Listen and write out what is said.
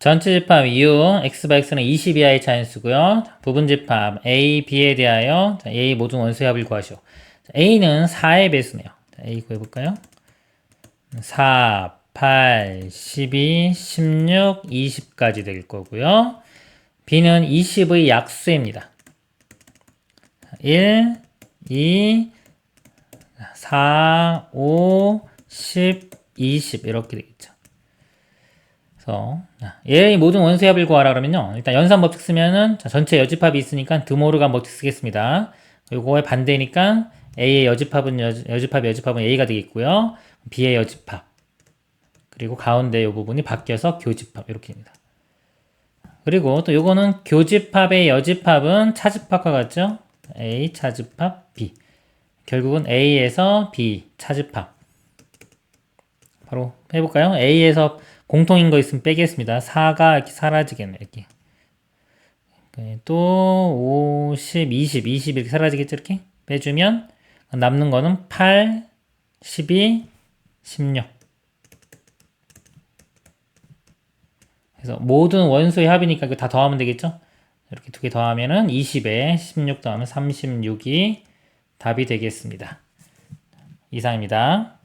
전체 집합 U, X바 X는 20 이하의 차인수고요. 부분 집합 A, B에 대하여 자, A 모든 원소의 합을 구하시오. 자, A는 4의 배수네요. 자, A 구해볼까요? 4, 8, 12, 16, 20까지 될 거고요. B는 20의 약수입니다. 1, 2, 4, 5, 10, 20 이렇게 되겠죠. 그래서 자, 얘의 모든 원소의 합을 구하라 그러면요. 일단 연산 법칙 쓰면은 자, 전체 여집합이 있으니까 드모르간 법칙 쓰겠습니다. 요거의 반대니까 A의 여집합은 여, 여집합 여집합은 A가 되겠고요. B의 여집합 그리고 가운데 요 부분이 바뀌어서 교집합 이렇게 됩니다. 그리고 또 요거는 교집합의 여집합은 차집합과 같죠? A 차집합 B 결국은 A에서 B 차집합 바로 해볼까요? A에서 공통인 거 있으면 빼겠습니다. 4가 이렇게 사라지겠네 이렇게 네, 또 50, 20, 20 이렇게 사라지겠죠 이렇게 빼주면 남는 거는 8, 12, 16 그래서 모든 원소의 합이니까 이거 다 더하면 되겠죠? 이렇게 두 개 더하면은 20에 16 더하면 36이 답이 되겠습니다. 이상입니다.